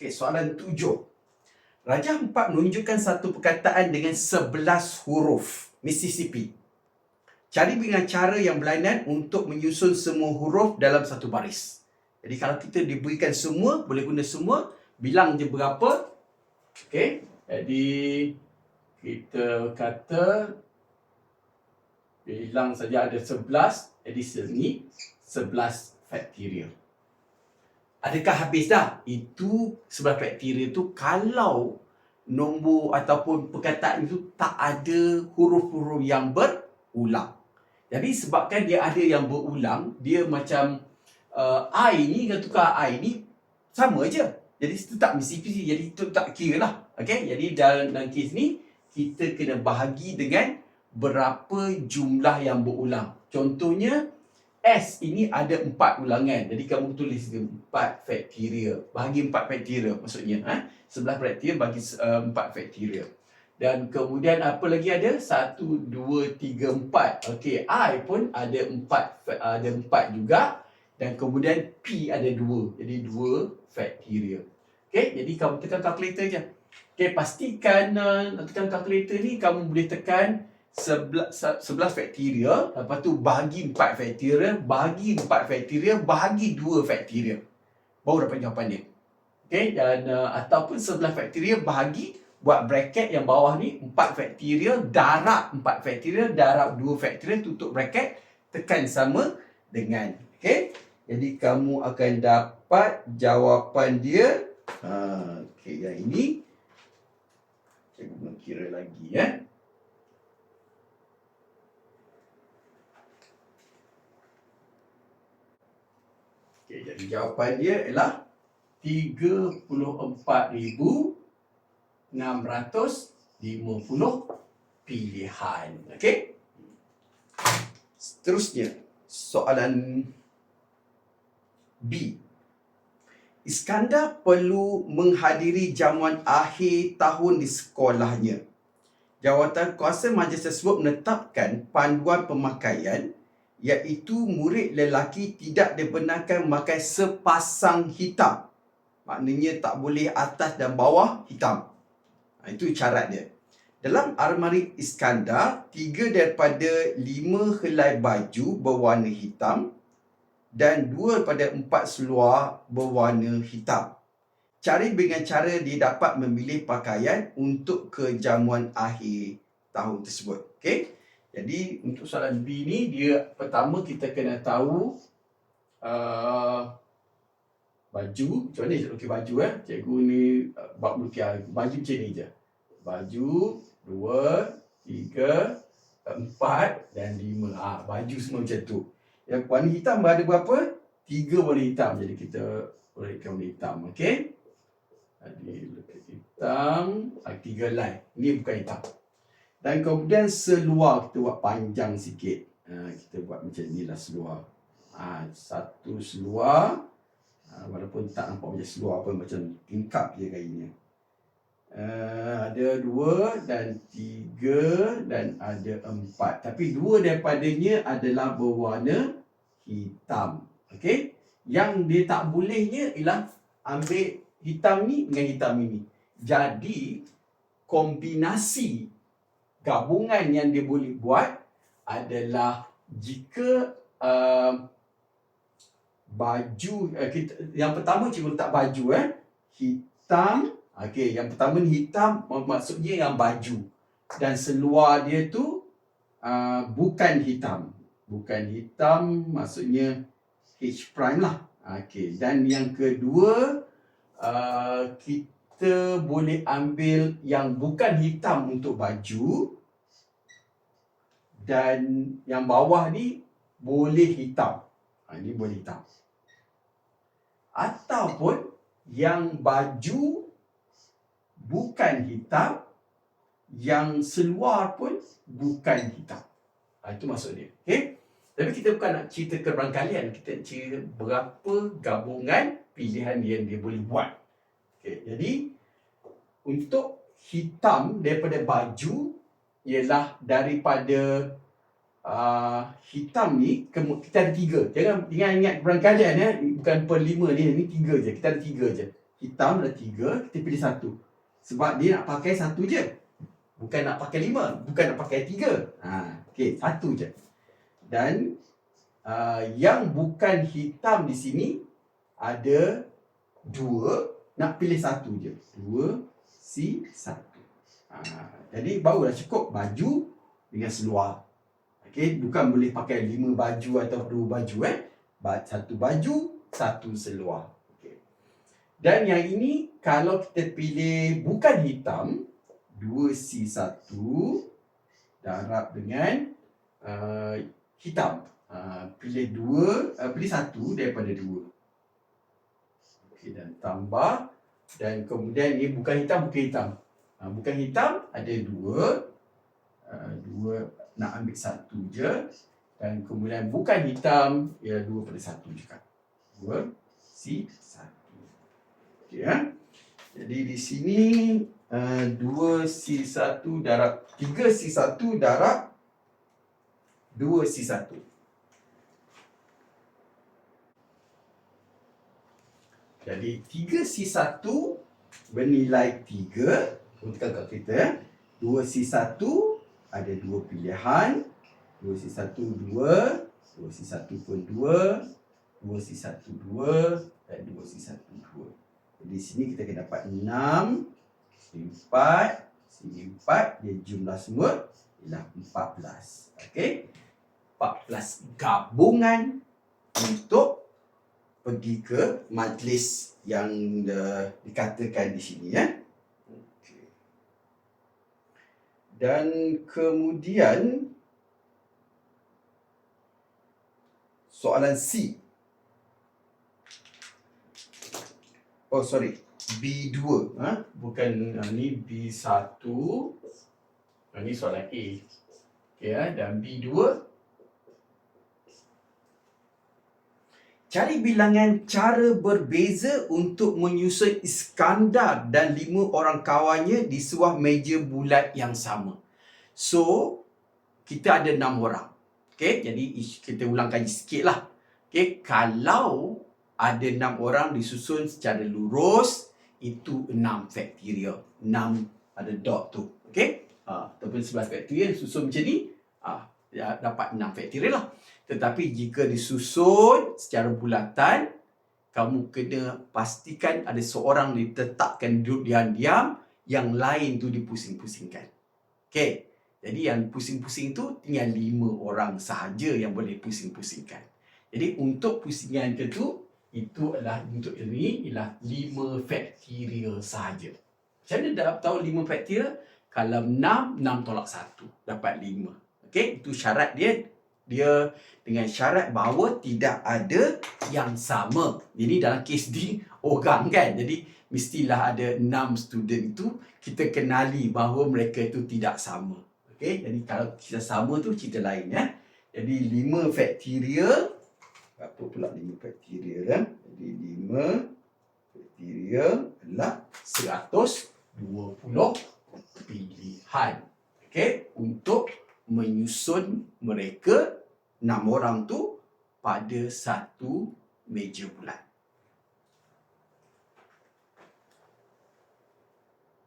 Okey, soalan tujuh. Raja empat menunjukkan satu perkataan dengan sebelas huruf Mississippi. Cari dengan cara yang berlainan untuk menyusun semua huruf dalam satu baris. Jadi kalau kita diberikan semua, boleh guna semua, bilang je berapa. Okey, jadi kita kata bilang saja ada 11, jadi sini 11 faktorial. Adakah habis dah? Itu sebelah faktorial tu kalau nombor ataupun perkataan itu tak ada huruf-huruf yang berulang. Jadi sebabkan dia ada yang berulang, dia macam uh, I ni kalau tukar I ni sama je. Jadi itu tak mesti jadi itu tak kira lah. Okay? Jadi dalam, dalam kes ni, kita kena bahagi dengan berapa jumlah yang berulang. Contohnya, S ini ada empat ulangan. Jadi kamu tulis empat faktorial. Bahagi empat faktorial maksudnya. Ha? Sebelah faktorial bagi uh, empat faktorial. Dan kemudian apa lagi ada? Satu, dua, tiga, empat. Okey, I pun ada empat, ada empat juga. Dan kemudian P ada dua. Jadi dua faktorial. Okey, jadi kamu tekan kalkulator je. Okey, pastikan uh, tekan kalkulator ni kamu boleh tekan 11 faktorial, lepas tu bahagi 4 faktorial, bahagi 4 faktorial, bahagi 2 faktorial. Baru dapat jawapan dia. Okey, dan uh, ataupun 11 faktorial bahagi buat bracket yang bawah ni 4 faktorial, darab 4 faktorial, darab 2 faktorial, tutup bracket, tekan sama dengan. Okey, jadi kamu akan dapat jawapan dia. Ha, okey, yang ini. Cikgu kira lagi ya. Eh. Okey, jadi jawapan dia ialah 34,650 pilihan. Okey? Seterusnya, soalan B. Iskandar perlu menghadiri jamuan akhir tahun di sekolahnya. Jawatan kuasa majlis tersebut menetapkan panduan pemakaian iaitu murid lelaki tidak dibenarkan memakai sepasang hitam. Maknanya tak boleh atas dan bawah hitam. Ha, itu syarat dia. Dalam armari Iskandar, tiga daripada lima helai baju berwarna hitam dan dua daripada empat seluar berwarna hitam. Cari dengan cara dia dapat memilih pakaian untuk kejamuan akhir tahun tersebut. Okey? Jadi untuk soalan B ni dia pertama kita kena tahu uh, baju. Macam mana lukis baju eh? Cikgu ni uh, buat lukis baju macam ni je. Baju dua tiga empat dan lima. Ah baju semua macam tu. Yang warna hitam ada berapa? Tiga warna hitam. Jadi kita uraikan warna hitam okey? Jadi hitam. Ah, tiga line. Ni bukan hitam dan kemudian seluar kita buat panjang sikit. Ha, kita buat macam inilah seluar. Ha, satu seluar. Ha, walaupun tak nampak macam seluar pun macam tingkap je kainnya. Uh, ada dua dan tiga dan ada empat. Tapi dua daripadanya adalah berwarna hitam. Okey? Yang dia tak bolehnya ialah ambil hitam ni dengan hitam ini. Jadi kombinasi gabungan yang dia boleh buat adalah jika uh, baju uh, kita, yang pertama cikgu letak baju eh. Hitam okey yang pertama ni hitam maksudnya yang baju. Dan seluar dia tu uh, bukan hitam. Bukan hitam maksudnya H prime lah. Okey dan yang kedua uh, kita boleh ambil yang bukan hitam untuk baju dan yang bawah ni boleh hitam. Ha, ini boleh hitam. Ataupun yang baju bukan hitam, yang seluar pun bukan hitam. Ha, itu maksud dia. Okay? Tapi kita bukan nak cerita keberangkalian. Kita cerita berapa gabungan pilihan yang dia boleh buat. Okay, jadi untuk hitam daripada baju ialah daripada uh, hitam ni kita ada tiga. Jangan jangan ingat berangkalian ya, bukan per lima ni, ni tiga je. Kita ada tiga je. hitam ada tiga, kita pilih satu. Sebab dia nak pakai satu je. Bukan nak pakai lima, bukan nak pakai tiga. Ha, okey, satu je. Dan uh, yang bukan hitam di sini ada dua, nak pilih satu je. Dua, si, satu. Ha, jadi barulah cukup baju dengan seluar. Okey, bukan boleh pakai lima baju atau dua baju eh. Satu baju, satu seluar. Okay. Dan yang ini kalau kita pilih bukan hitam, 2C1 darab dengan uh, hitam. Uh, pilih dua, uh, pilih satu daripada dua. Okey dan tambah dan kemudian ini bukan hitam, bukan hitam. Uh, bukan hitam ada dua. Uh, dua nak ambil satu je dan kemudian bukan hitam ia dua pada satu juga. Dua C satu. Okey ya. Jadi di sini uh, 2C1 darab 3C1 darab 2C1. Jadi 3C1 bernilai 3 untuk kat kita. 2C1 ada dua pilihan. 2C1 2, 2C1 pun 2, 2C1 2 dan 2C1 2. Jadi sini kita akan dapat 6, sini 4, sini 4, dia jumlah semua ialah 14. Okey. 14 gabungan untuk pergi ke majlis yang uh, dikatakan di sini ya. Okay. Dan kemudian soalan C Oh sorry, B2 ha? Bukan uh, ni B1 uh, Ni soalan A okay, ha? Dan B2 Cari bilangan cara berbeza untuk menyusun Iskandar dan lima orang kawannya di sebuah meja bulat yang sama. So, kita ada enam orang. Okay, jadi kita ulangkan sikit lah. Okay, kalau ada enam orang disusun secara lurus itu enam faktorial enam ada dot tu okey ha ataupun sebelas faktorial susun macam ni ha, dapat enam faktorial lah tetapi jika disusun secara bulatan kamu kena pastikan ada seorang ditetapkan duduk diam-diam yang lain tu dipusing-pusingkan okey jadi yang pusing-pusing tu tinggal lima orang sahaja yang boleh pusing-pusingkan jadi untuk pusingan ke tu itu adalah untuk ini ialah lima faktorial sahaja. Macam mana dah tahu lima faktorial? Kalau enam, enam tolak satu. Dapat lima. Okey, itu syarat dia. Dia dengan syarat bahawa tidak ada yang sama. Ini dalam kes di orang kan. Jadi, mestilah ada enam student itu, kita kenali bahawa mereka itu tidak sama. Okey, jadi kalau kita sama tu cerita lain ya. Jadi, lima faktorial apa pula lima faktorial kan? Jadi lima faktorial adalah seratus dua puluh pilihan. Okey, untuk menyusun mereka enam orang tu pada satu meja bulat.